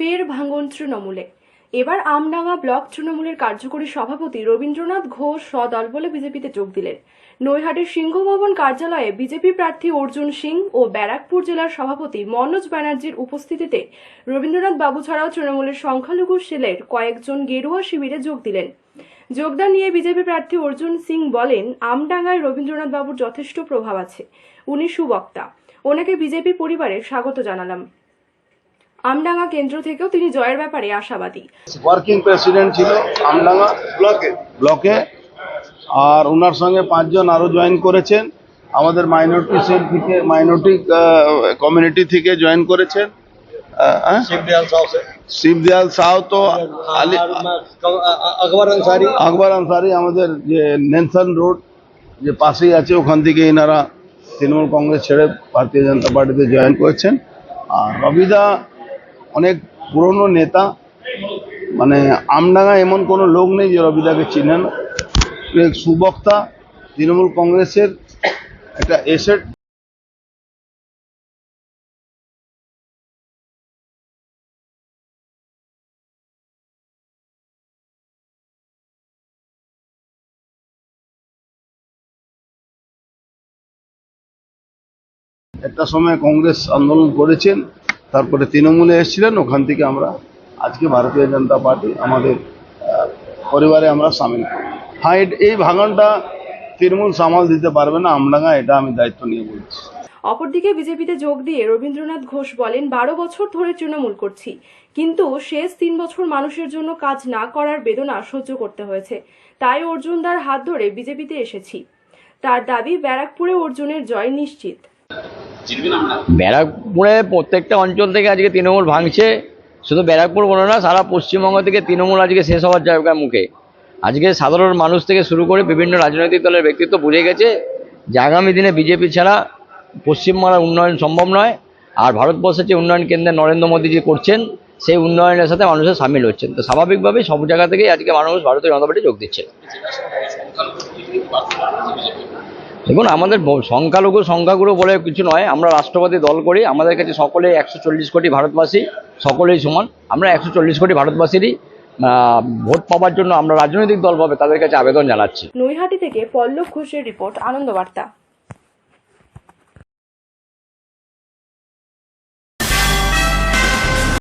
ফের ভাঙন তৃণমূলে। এবার আমডাঙ্গা ব্লক তৃণমূলের কার্যকরী সভাপতি রবীন্দ্রনাথ ঘোষ সদল বলে বিজেপিতে যোগ দিলেন। নৈহাটির সিংহভবন কার্যালয়ে বিজেপি প্রার্থী অর্জুন সিং ও ব্যারাকপুর জেলার সভাপতি মনোজ ব্যানার্জির উপস্থিতিতে রবীন্দ্রনাথ বাবু ছাড়াও তৃণমূলের সংখ্যালঘু সেলের কয়েকজন গেরুয়া শিবিরে যোগ দিলেন। যোগদান নিয়ে বিজেপি প্রার্থী অর্জুন সিং বলেন, আমডাঙ্গায় রবীন্দ্রনাথ বাবুর যথেষ্ট প্রভাব আছে। উনি সুবক্তা। ওনাকে বিজেপি পরিবারে স্বাগত জানালাম। আমডাঙ্গা কেন্দ্র থেকেও তিনি জয়ের ব্যাপারে আশাবাদী। ওয়ার্কিং প্রেসিডেন্ট ছিল আমডাঙ্গা ব্লকে। ব্লকে। আর ওনার সঙ্গে পাঁচজন আরও জয়েন করেছেন। আমাদের মাইনরিটি সেল থেকে মাইনরিটি কমিউনিটি থেকে জয়েন করেছেন। শিবদয়াল সাউ তো আকবর আকবর আনসারি আমাদের যে নেনসন রোড যে পাশেই আছে ওখান থেকে এনারা তৃণমূল কংগ্রেস ছেড়ে ভারতীয় জনতা পার্টিতে জয়েন করেছেন। আর রবিদা অনেক পুরনো নেতা মানে আমডাঙ্গা এমন কোনো লোক নেই যে রবিদাকে চিনে না। সুবক্তা তৃণমূল কংগ্রেসের একটা এসেট একটা সময় কংগ্রেস আন্দোলন করেছেন। তারপরে তৃণমূলে এসেছিলেন, ওখান থেকে আমরা আজকে ভারতীয় জনতা পার্টি আমাদের পরিবারে আমরা সামিল করি। হ্যাঁ এই ভাঙনটা তৃণমূল সামাল দিতে পারবে না, আমডাঙ্গা এটা আমি দায়িত্ব নিয়ে বলছি। অপরদিকে বিজেপিতে যোগ দিয়ে রবীন্দ্রনাথ ঘোষ বলেন, বারো বছর ধরে তৃণমূল করছি, কিন্তু শেষ তিন বছর মানুষের জন্য কাজ না করার বেদনা সহ্য করতে হয়েছে। তাই অর্জুনদার হাত ধরে বিজেপিতে এসেছি। তার দাবি ব্যারাকপুরে অর্জুনের জয় নিশ্চিত। ব্যারাকপুরে প্রত্যেকটা অঞ্চল থেকে আজকে তৃণমূল ভাঙছে। শুধু ব্যারাকপুর বলে না সারা পশ্চিমবঙ্গ থেকে তৃণমূল আজকে শেষ হওয়ার জায়গার মুখে। আজকে সাধারণ মানুষ থেকে শুরু করে বিভিন্ন রাজনৈতিক দলের ব্যক্তিত্ব বুঝে গেছে যে আগামী দিনে বিজেপি ছাড়া পশ্চিমবাংলার উন্নয়ন সম্ভব নয়। আর ভারতবর্ষের যে উন্নয়ন কেন্দ্রে নরেন্দ্র মোদী যে করছেন সেই উন্নয়নের সাথে মানুষের সামিল হচ্ছেন। তো স্বাভাবিকভাবেই সব জায়গা থেকেই আজকে মানুষ ভারতীয় জনতা পার্টি যোগ দিচ্ছে দেখুন, আমাদের সংখ্যালঘু সংখ্যাগুরু বলে কিছু নয়, আমরা রাষ্ট্রবাদী দল করি, আমাদের কাছে সকলে একশো চল্লিশ কোটি ভারতবাসী, সকলেই সমান, আমরা একশো চল্লিশ কোটি ভারতবাসীরই ভোট পাওয়ার জন্য আমরা রাজনৈতিক দল পাবে তাদের কাছে আবেদন জানাচ্ছি। নৈহাটি থেকে পল্লব ঘোষের রিপোর্ট, আনন্দবার্তা।